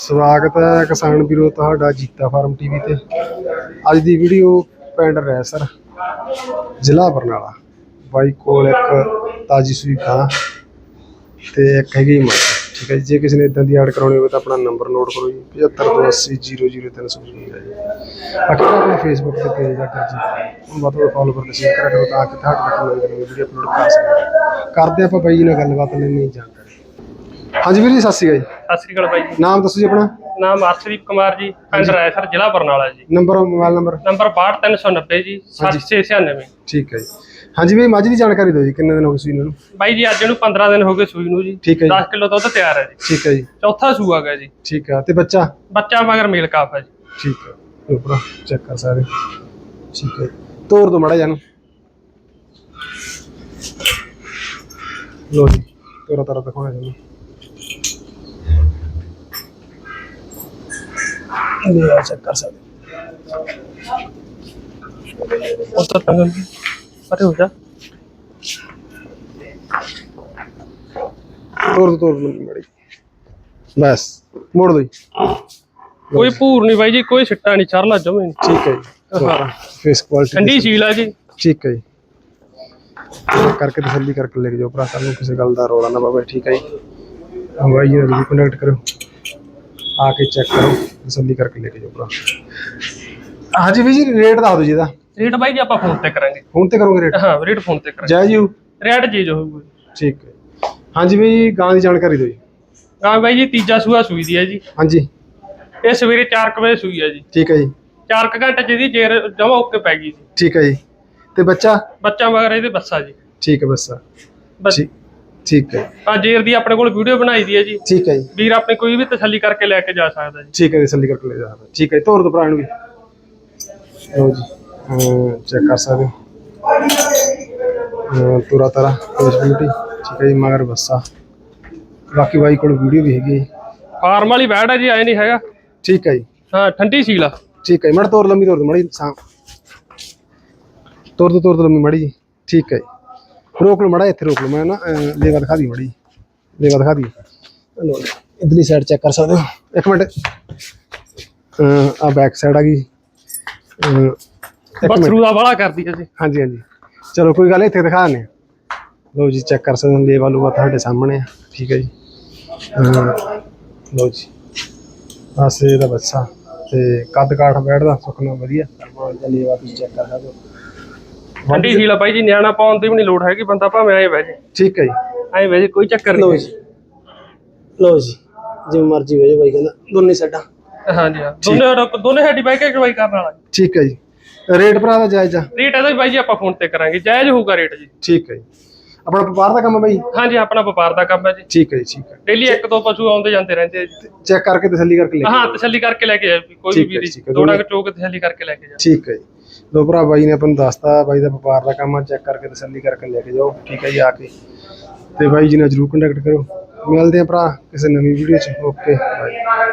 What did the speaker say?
ਸਵਾਗਤ ਹੈ ਕਿਸਾਨ ਵੀਰੋ, ਤੁਹਾਡਾ ਜੀਤਾ ਫਾਰਮ ਟੀਵੀ ਤੇ। ਅੱਜ ਦੀ ਵੀਡੀਓ ਪਿੰਡ ਰੈਸਰ, ਜ਼ਿਲ੍ਹਾ ਬਰਨਾਲਾ। ਬਾਈ ਕੋਲ ਇੱਕ ਤਾਜੀ ਸੂਈ ਗਾਂ ਤੇ ਇੱਕ ਹੈਗੀ ਮੱਝ। ਠੀਕ ਹੈ ਜੀ, ਜੇ ਕਿਸੇ ਨੇ ਇਦਾਂ ਦੀ ਐਡ ਕਰਾਉਣੀ ਹੋਵੇ ਤਾਂ ਆਪਣਾ ਨੰਬਰ ਨੋਟ ਕਰੋ ਜੀ 7528000300 ਜੀ। ਬਾਕੀ ਆਪਣਾ ਫੇਸਬੁੱਕ ਤੇ ਪੇਜ ਆ ਕਰ ਜੀ ਵੱਧ ਤੋਂ ਫੋਲੋ ਕਰਕੇ ਸ਼ੇਅਰ ਕਰਿਆ ਕਰੋ ਤਾਂ ਕਿ ਤੁਹਾਡੇ ਤੱਕ ਵੀਡੀਓ ਅਪਲੋਡ ਕਰ ਸਕੀਏ ਕਰਦੇ ਆਪਾਂ ਬਾਈ ਜੀ ਨਾਲ ਗੱਲਬਾਤ ਲੈਣੀ ਜਾਣਕਾਰੀ। ਹਾਂਜੀ ਵੀਰ ਜੀ ਸਤਿ ਸ਼੍ਰੀ ਅਕਾਲ ਜੀ। ਸਤਿ ਸ੍ਰੀ ਅਕਾਲ ਬਾਈ ਜੀ। ਨਾਮ ਦੱਸੋ ਜੀ ਆਪਣਾ? ਨਾਮ ਅਰਸ਼ਦੀਪ ਕੁਮਾਰ ਜੀ ਪਿੰਡ ਰਾਇਸਰ ਜ਼ਿਲ੍ਹਾ ਬਰਨਾਲਾ ਜੀ। ਨੰਬਰ ਮੋਬਾਈਲ ਨੰਬਰ ਨੰਬਰ 62390 ਜੀ 7696 ਠੀਕ ਹੈ ਜੀ। ਹਾਂਜੀ ਵੀ ਮੱਝ ਦੀ ਜਾਣਕਾਰੀ ਦਿਓ ਜੀ ਕਿੰਨੇ ਦਿਨ ਹੋ ਗਏ ਸੂਈ ਨੂੰ? ਬਾਈ ਜੀ ਅੱਜ ਇਹਨੂੰ 15 ਦਿਨ ਹੋ ਗਏ ਸੂਈ ਨੂੰ ਜੀ। ਠੀਕ ਹੈ ਜੀ। 10 ਕਿਲੋ ਦੁੱਧ ਤਿਆਰ ਹੈ ਜੀ। ਠੀਕ ਹੈ ਜੀ। ਚੌਥਾ ਸੂਆ ਗਾ ਜੀ। ਠੀਕ ਹੈ ਤੇ ਬੱਚਾ? ਬੱਚਾ ਮਗਰ ਮੇਲ ਕਾਫ ਹੈ ਜੀ। ਠੀਕ ਹੈ ਭਰਾ ਚੈੱਕ ਕਰ ਸਾਰੇ। ਠੀਕ ਹੈ ਤੋਰ ਦੋ ਮੜਾ ਜਾਨੂੰ ਲੋ ਜੀ ਤੋਰਾ ਤੋਰਾ ਦਿਖਾਉਣਾ ਜੀ ਇਹ ਆ ਚੈੱਕ ਕਰ ਸਕਦੇ। ਤਾਂ ਤੰਗ ਪਰੇ ਹੋ ਜਾ। ਤੋਰ ਦੋ ਮੜੀ। ਬਸ ਮੋੜ ਦੋ। ਕੋਈ ਭੂਰ ਨਹੀਂ ਬਾਈ ਜੀ ਕੋਈ ਸਿੱਟਾ ਨਹੀਂ ਚਰਲਾ ਜਮੇ ਨੀ। ਠੀਕ ਹੈ ਜੀ। ਹਾਂ। ਫੇਸ ਕੁਆਲਿਟੀ ਠੰਡੀ ਸੀਲ ਆ ਜੀ। ਠੀਕ ਹੈ ਜੀ। ਕਰਕੇ ਤਸੱਲੀ ਕਰਕੇ ਲੈ ਕੇ ਜਾਓ ਭਰਾ ਕੱਲ ਨੂੰ ਕਿਸੇ ਗੱਲ ਦਾ ਰੋਲਾ ਨਾ ਪਵੇ ਠੀਕ ਹੈ ਜੀ। ਹਵਾਈ ਜੀ ਕੰਟੈਕਟ ਕਰੋ ਆ ਕੇ ਚੈੱਕ ਕਰੋ ਤਸੱਲੀ ਕਰਕੇ ਲੈ ਕੇ ਜਾਓ ਭਰਾ। ਹਾਂਜੀ ਵੀ ਜੀ ਰੇਟ ਦੱਸ ਦਿਓ ਜੀ ਇਹਦਾ। ਰੇਟ ਬਾਈ ਜੀ ਆਪਾਂ ਫੋਨ ਤੇ ਕਰਾਂਗੇ। ਫੋਨ ਤੇ ਕਰੋਗੇ ਰੇਟ ਹਾਂ ਰੇਟ ਫੋਨ ਤੇ ਕਰਾਂਗੇ। ਜੈ ਜੀ ਰੇਟ ਜੀ ਜੋ ਹੋਊਗਾ। ਠੀਕ ਹੈ। ਹਾਂਜੀ ਵੀ ਜੀ ਗਾਂ ਦੀ ਜਾਣਕਾਰੀ ਦਿਓ ਜੀ। ਹਾਂ ਬਾਈ ਜੀ ਤੀਜਾ ਸੂਆ ਸੂਈ ਦੀ ਹੈ ਜੀ। ਹਾਂਜੀ। ਇਹ ਸਵੇਰੇ 4 ਵਜੇ ਸੂਈ ਹੈ ਜੀ। ਠੀਕ ਹੈ ਜੀ। 4 ਘੰਟੇ ਚ ਇਹਦੀ ਜੇਰ ਜਮਾ ਓਕੇ ਪੈ ਗਈ ਜੀ ਠੀਕ ਹੈ ਜੀ। ਤੇ ਬੱਚਾ? ਬੱਚਾ ਮਗਰ ਇਹਦੇ ਬੱਸਾ ਜੀ। ਠੀਕ ਹੈ ਬੱਸਾ। ਬਸ ਠੀਕ ਹੈ। ਆ ਜੇਰ ਦੀ ਆਪਣੇ ਕੋਲ ਵੀਡੀਓ ਬਣਾਈ ਦੀ ਹੈ ਜੀ। ਠੀਕ ਹੈ ਜੀ। ਵੀਰ ਆਪਣੇ ਕੋਈ ਵੀ ਤਸੱਲੀ ਕਰਕੇ ਲੈ ਕੇ ਜਾ ਸਕਦਾ ਜੀ। ਠੀਕ ਹੈ ਜੀ ਤਸੱਲੀ ਕਰਕੇ ਲੈ ਜਾ ਠੀਕ ਹੈ ਤੋਰ ਦੋ ਭਰਾ ਨੂੰ ਵੀ। ਲਓ ਜੀ ਚੈੱਕ ਕਰ ਸਕਦੇ ਹੋ। ਤੁਰਾ ਤਰਾ ਫੇਸ ਬਿਊਟੀ। ਠੀਕ ਹੈ ਜੀ ਮਗਰ ਬੱਸਾ। ਬਾਕੀ ਬਾਈ ਕੋਲ ਵੀਡੀਓ ਵੀ ਹੈਗੀ। ਫਾਰਮ ਵਾਲੀ ਬੈਡ ਹੈ ਜੀ ਐ ਨਹੀਂ ਹੈਗਾ। ਠੀਕ ਹੈ ਜੀ। ਹਾਂ ਠੰਡੀ ਸੀਲ ਆ। ਠੀਕ ਹੈ ਮੜ ਤੋਰ ਲੰਮੀ ਤੋਰ ਦੋ ਮੜੀ ਸਾਂ। ਤੋਰ ਦੋ ਤੋਰ ਦੋ ਲੰਮੀ ਮੜੀ ਜੀ। ਠੀਕ ਹੈ ਰੋਕ ਲਓ ਮੜਾ ਇੱਥੇ ਰੋਕ ਲਓ ਮੈਂ ਨਾ ਲੇਵਾ ਦਿਖਾ ਦੀ ਮੜੀ ਲੇਵਾ ਦਿਖਾ ਦੀ ਲੋ ਇਧਰਲੀ ਸਾਈਡ ਚੈੱਕ ਕਰ ਸਕਦੇ ਹੋ? ਇੱਕ ਮਿੰਟ। ਆ ਬੈਕ ਸਾਈਡ ਆ ਗਈ। ਮਿੰਟ। ਬਸਰੂ ਦਾ ਵਾਲਾ ਕਰਦੀ ਹੈ ਜੀ। ਹਾਂਜੀ ਹਾਂਜੀ। ਚਲੋ ਕੋਈ ਗੱਲ ਇੱਥੇ ਦਿਖਾ ਦਿੰਦੇ ਲਓ ਜੀ ਚੈੱਕ ਕਰ ਸਕਦੇ ਹੋ ਲੇਵਾ ਲੂਵਾ ਤੁਹਾਡੇ ਸਾਹਮਣੇ ਆ। ਠੀਕ ਹੈ ਜੀ। ਲਓ ਜੀ। ਬਸ ਇਹਦਾ ਬੱਚਾ ਤੇ ਕੱਦ ਕਾਠ ਬੈਠਦਾ ਸੁਖਨਾ ਵਧੀਆ। ਦਾ ਲੇਵਾ ਤੁਸੀਂ ਚੈੱਕ ਕਰ ਸਕਦੇ ਹੋ। ਠੰਡੀ ਸੀਲ ਆ ਬਾਈ ਜੀ ਨਿਆਣਾ ਪਾਉਣ ਦੀ ਵੀ ਨਹੀਂ ਲੋੜ ਹੈਗੀ ਬੰਦਾ ਭਾਵੇਂ ਐ ਬਹਿ ਜੇ। ਠੀਕ ਹੈ ਜੀ। ਐ ਬਹਿ ਜੇ ਕੋਈ ਚੱਕਰ ਲਓ ਨਹੀਂ ਜੀ। ਲਓ ਜੀ ਜਿਵੇਂ ਮਰਜ਼ੀ ਵੇਜੋ ਬਾਈ ਕਹਿੰਦਾ ਦੋਨੇ ਸਾਈਡਾਂ ਹਾਂਜੀ ਹਾਂ। ਦੋਨੇ ਦੋਨੇ ਸਾਡੀ ਬਾਈ ਕੇ ਚਵਾਈ ਕਰਨ ਵਾਲਾ। ਠੀਕ ਹੈ ਜੀ। ਰੇਟ ਭਰਾ ਦਾ ਜਾਇਜ਼ ਆ। ਰੇਟ ਇਹਦਾ ਬਾਈ ਜੀ ਆਪਾਂ ਫੋਨ ਤੇ ਕਰਾਂਗੇ। ਜਾਇਜ਼ ਹੋਊਗਾ ਰੇਟ ਜੀ। ਠੀਕ ਹੈ ਜੀ। ਆਪਣਾ ਵਪਾਰ ਦਾ ਕੰਮ ਹੈ ਬਾਈ? ਹਾਂਜੀ ਆਪਣਾ ਵਪਾਰ ਦਾ ਕੰਮ ਹੈ ਜੀ। ਠੀਕ ਹੈ ਜੀ ਠੀਕ ਹੈ। ਡੇਲੀ ਇੱਕ ਦੋ ਪਸ਼ੂ ਆਉਂਦੇ ਜਾਂਦੇ ਰਹਿੰਦੇ ਜੀ। ਚੈੱਕ ਕਰਕੇ ਤਸੱਲੀ ਕਰਕੇ ਲੈ ਹਾਂ ਤਸੱਲੀ ਕਰਕੇ ਲੈ ਕੇ ਕੋਈ ਵੀ ਥੋੜਾ ਚੋਕ ਤਸੱਲੀ ਕਰਕੇ ਲੈ ਕੇ ਜਾ ਠੀਕ ਹੈ ਜੀ। ਲੋ ਭਰਾ, ਬਾਈ ਨੇ ਆਪਾਂ ਨੂੰ ਦੱਸਤਾ, ਬਾਈ ਦਾ ਵਪਾਰ ਦਾ ਕੰਮ ਆ ਚੈੱਕ ਕਰਕੇ ਤਸੱਲੀ ਕਰਕੇ ਲੈ ਕੇ ਜਾਓ, ਠੀਕ ਹੈ ਜੀ, ਆ ਕੇ। ਤੇ ਬਾਈ ਜੀ ਨਾਲ ਜਰੂਰ ਕੰਟੈਕਟ ਕਰੋ। ਮਿਲਦੇ ਆ ਭਰਾ ਕਿਸੇ ਨਵੀਂ ਵੀਡੀਓ 'ਚ, ਓਕੇ ਬਾਈ